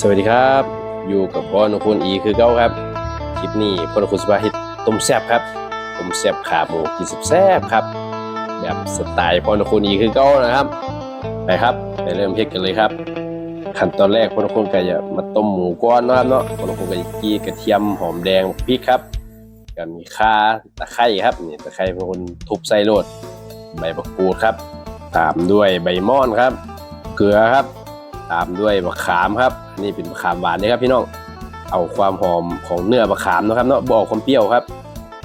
สวัสดีครับ อยู่กับพ่อนคุณอีคือเก้าครับคลิปนี้พ่อนคุณสบาฮิตต้มแซบครับต้มแซบขาหมูกินแซบครับ แบบสไตล์พ่อนคุณอีคือเก้านะครับไปครับไปเริ่มเฮ็ดกันเลยครับ ขั้นตอนแรกพ่อนคุณก็จะมาต้มหมูก้อนนะครับเนาะพ่อนคุณก็จะกี้กระเทียมหอมแดงพริกครับก็มีข่าตะไคร้ครับนี่ตะไคร้พ่อนคุณทุบใส่โรดใบมะกรูดครับ ตามด้วยใบม่อนครับ เกลือครับ ตามด้วยมะขามครับ นี่เป็นมะขามหวานนะครับพี่น้องเอาความหอมของเนื้อมะขามนะครับเนาะบอกความเปรี้ยวครับ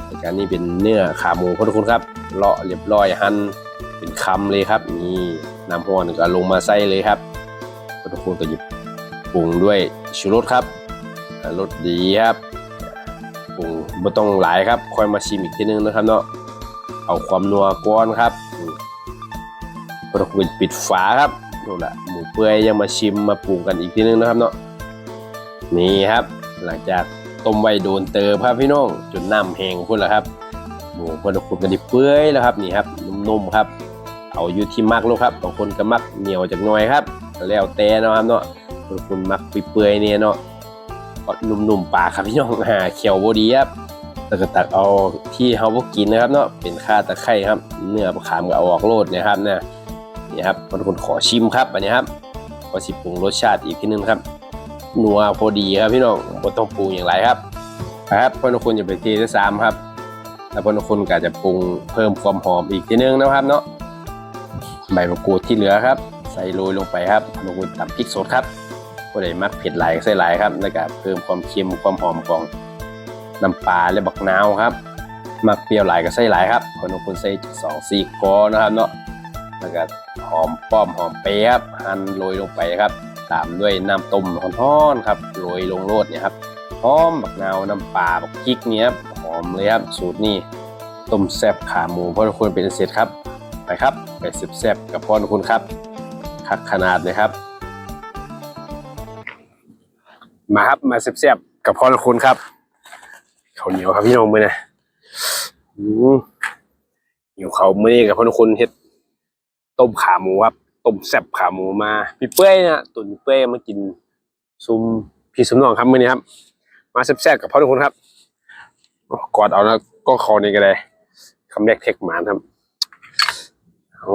ในการนี้เป็นเนื้อขาหมูพ่อทุกคนครับเลาะเรียบร้อยหั่นเป็นคำเลยครับนี่น้ำห้อนก็ลงมาใส่เลยครับพ่อทุกคนก็หยิบปรุงด้วยชูรสครับรสดีครับปรุงไม่ต้องหลายครับค่อยมาชิมอีกทีนึงนะครับเนาะเอาความนัวก้อนครับพ่อทุกคนปิดฝาครับนู่แหละ เปื่อยยังมาชิมมาปรุงกันอีกทีนึงนะครับเนาะนี่ครับ หลังจากต้มไว้โดนเติมครับพี่น้องจนน้ำแห้งพุ่นแล้วครับหมูพอดคุนกันดิเปื่อยแล้วครับนี่ครับนุ่มๆครับ เอาอยู่ที่มักลูกครับบางคนก็มักเหนียวจากน่อยครับ แล้วแต่นะครับเนาะบางคนมักเปื่อยเนี่ยเนาะก็นุ่มๆปากครับพี่น้องหาเขียวบดีครับแล้วก็ตักเอาที่เฮาพวกกินนะครับเนาะเป็นข้าตะไคร้ครับ เนื้อขามก็เอาออกโลดนะครับเนี่ย นี่ครับบางคนขอชิมครับอันนี้ครับขอสิปรุงรสชาติอีกทีนึงครับนัวพอดีครับพี่น้องบ่ต้องปรุงอย่างไรครับครับพอนคุณจะเป็นทีที่สามครับแล้วพอนคุณก็จะปรุงเพิ่มความหอมอีกทีนึงนะครับเนาะใบมะกรูดที่เหลือครับ ใส่โรยลงไปครับพอนคุณตำพริกสดครับก็ได้มักเผ็ดหลายก็ใส่หลายครับแล้วก็เพิ่มความเค็มความหอมของน้ำปลาและบักนาวครับมักเปรี้ยวหลายก็ใส่หลายครับพอนคุณใส่สองสี่คอนะครับเนาะ แล้วก็หอมป้อมหอมเปรย์ครับหั่นโรยลงไปครับ ตามด้วยน้ำต้มร้อนๆครับโรยลงโรดเนี่ยครับหอมบักนาวน้ำปลาบักพริกเนี่ยครับหอมเลยครับสูตรนี้ต้มแซ่บขาหมูพ่อทุกคนเป็นเสร็จครับไปครับไปสิบแซ่บกับพ่อทุกคนครับคักขนาดเลยครับ มาครับมาสิบแซ่บกับพ่อทุกคนครับข้าวเหนียวครับพี่น้องมือนะเหนียวเขาวมือนี้กับพ่อทุกคนเฮ็ด ต้มขาหมูครับต้มแซ่บขาหมูมาพี่เป้ยนะตุ๋นเป้ยมากินซุมพี่สมนองครับมื้อนี้ครับ มาแซ่บๆกับพ่อทุกคนครับกอดเอาแล้วก็คอนี่ก็ได้คำแรกเทคหมานครับเอา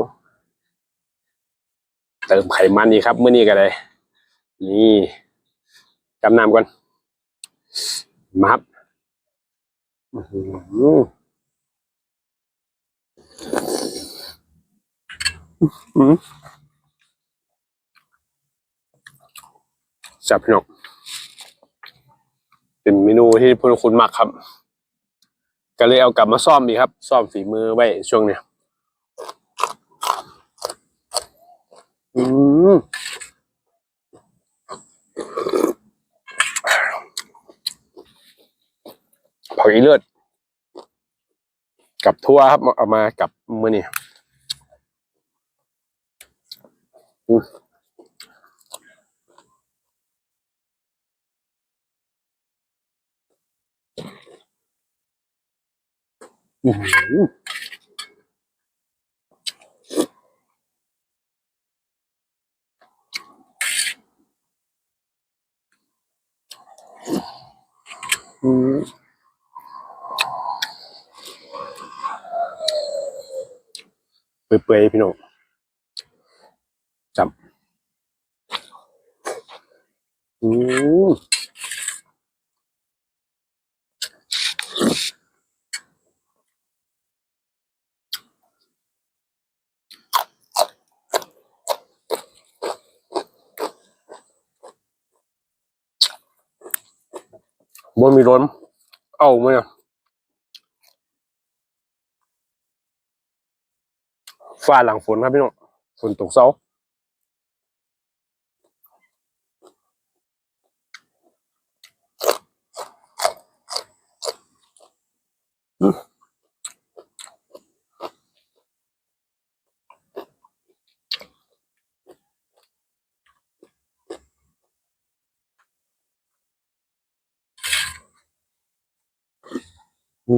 เติมไขมันนี่ครับมื้อนี้ก็ได้นี่กำน้ำก่อนมาครับอื้อหือ อืม จับพี่นกเป็นเมนูที่พวกคุณมักครับ ก็เลยเอากลับมาซ่อมอีกครับ ซ่อมฝีมือไว้ช่วงเนี้ยอืมผักอีเลือดกับทั่วครับ เอามากับมือนี่ อื้อหืออืมเปื่อยๆพี่น้องจับ อืมบนมีร้อนเอาไหมอะฟ้าหลังฝนครับพี่น้องฝนตกเสา เม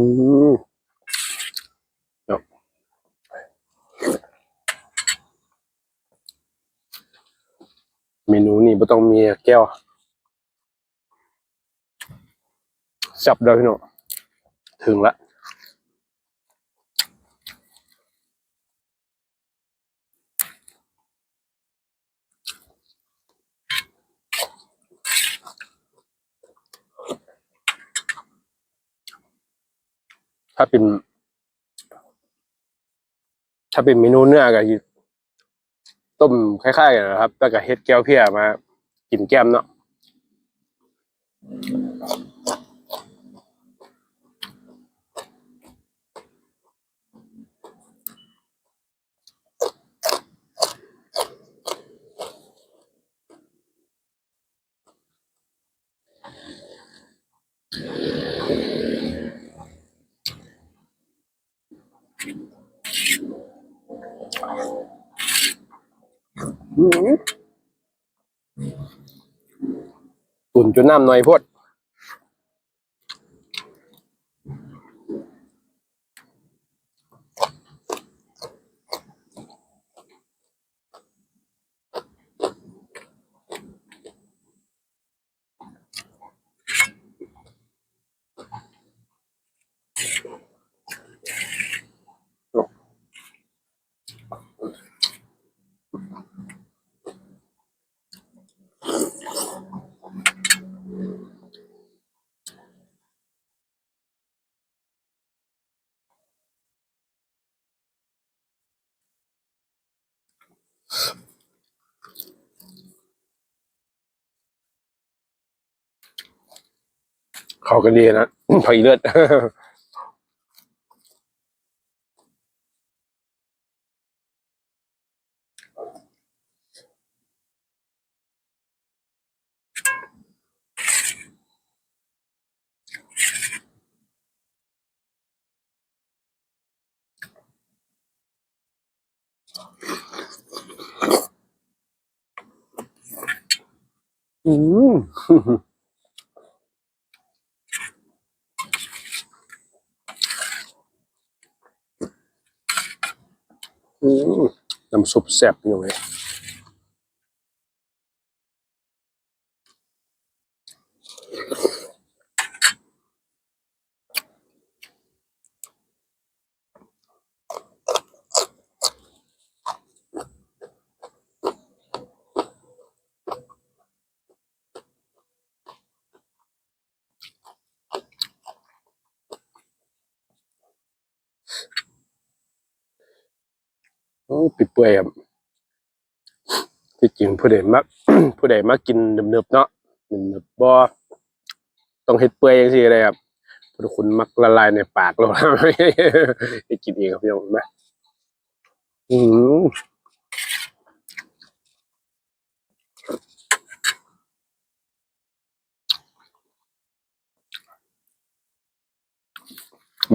นูนี่ไม่ต้องมีแก้วจับได้พี่น้องถึงละ ถ้าเป็น ถ้าเป็นเมนูเนื้อก็ต้มคล้ายๆกันนะครับ แล้วก็เฮ็ดแก้วเพียมา กินแก้มเนาะ ตุ่นจนน้ำหน่อยพด เขากันดีนะผักอีเลือดอืม อืม น้ำซุปแซ่บอยู่เลย ปิดเปื่อยครับที่จริงผู้ใดมัก ผู้ใดมักกินเนิบๆเนาะเนิบๆบ่ต้องเฮ็ดเปื่อยจังซี่เลยครับพุทธคุณมักละลายในปากเราให้กินเองครับพี่น้องเห็นไหมอืม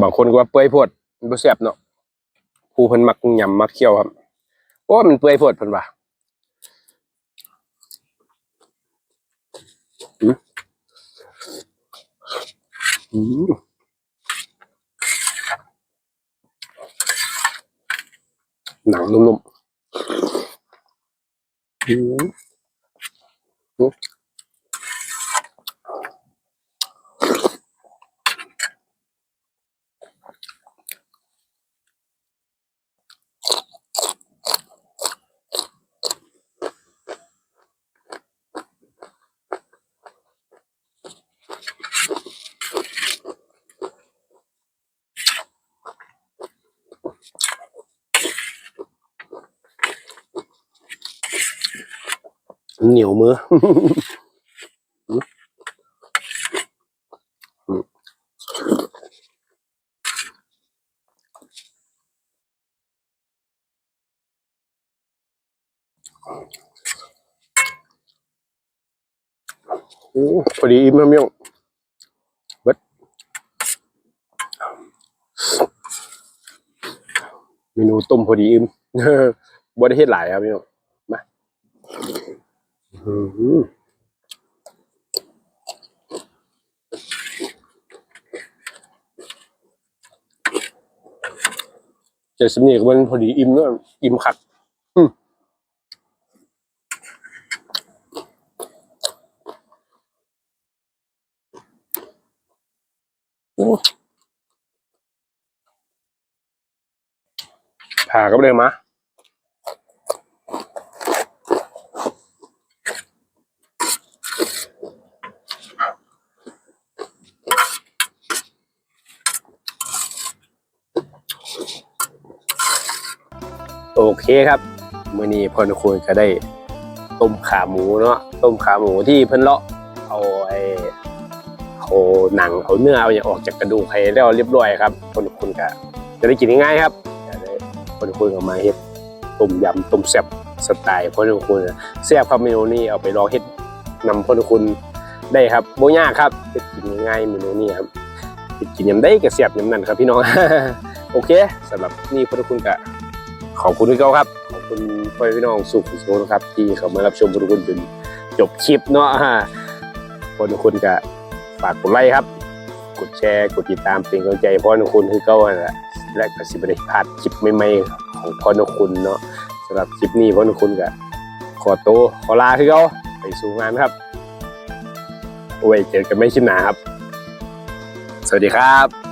บางคนก็ว่าเปื่อยพดมันบ่แซ่บเนาะ ผู้เพิ่นมักยำมักเคี่ยวครับโอ้มันเปื่อยโพดเพิ่นว่าอืมหนังนุ่มๆอืม เหนียวมืออพอดีอิ่มแล้วเมี่ยงเบิดเมนูต้มพอดีอิ่มบ่ได้เฮ็ดหลายครับพี่น้ง เจ็ดสิบนี่ก็มันพอดีอิ่มเนาะอิ่มคักอืมผ่าก็เลยมา โอเคครับมื่อนี้พอนุคุณก็ได้ต้มขาหมูเนาะต้มขาหมูที่เพิ่นเลาะเอาไอ้เอาหนังเอาเนื้อเอาอย่างออกจากกระดูกให้แล้วเรียบร้อยครับพนุคุณก็จะได้กินง่ายๆครับจะได้พนุคุณก็มาเฮ็ดต้มยำต้มแซ่บสไตล์พนุคุณแซ่บครับเมนูนี้เอาไปลองเฮ็ดนำพนุคุณได้ครับบ่ยากครับเฮ็ดกินง่ายเมนูนี้ครับกินยำได้ก็แซ่บยำนั่นครับพี่น้องโอเคสำหรับนี่พนุคุณก็ ขอบคุณที่เขาครับ ขอบคุณพ่อพี่น้องสุขสุขนะครับ ที่เขามารับชมทุกคนจนจบคลิปเนาะคนทุกคนก็ฝากกดไลค์ครับ กดแชร์กดติดตามเป็นกำลังใจพ่อทุกคนคือเก่าแหละและก็สิบได้พลาดคลิปใหม่ๆของพ่อทุกคนเนาะสำหรับคลิปนี้พ่อทุกคนก็ขอโตวขอลาคือเขาไปสู่งานครับไว้เจอกันไม่คลิปหนาครับ สวัสดีครับ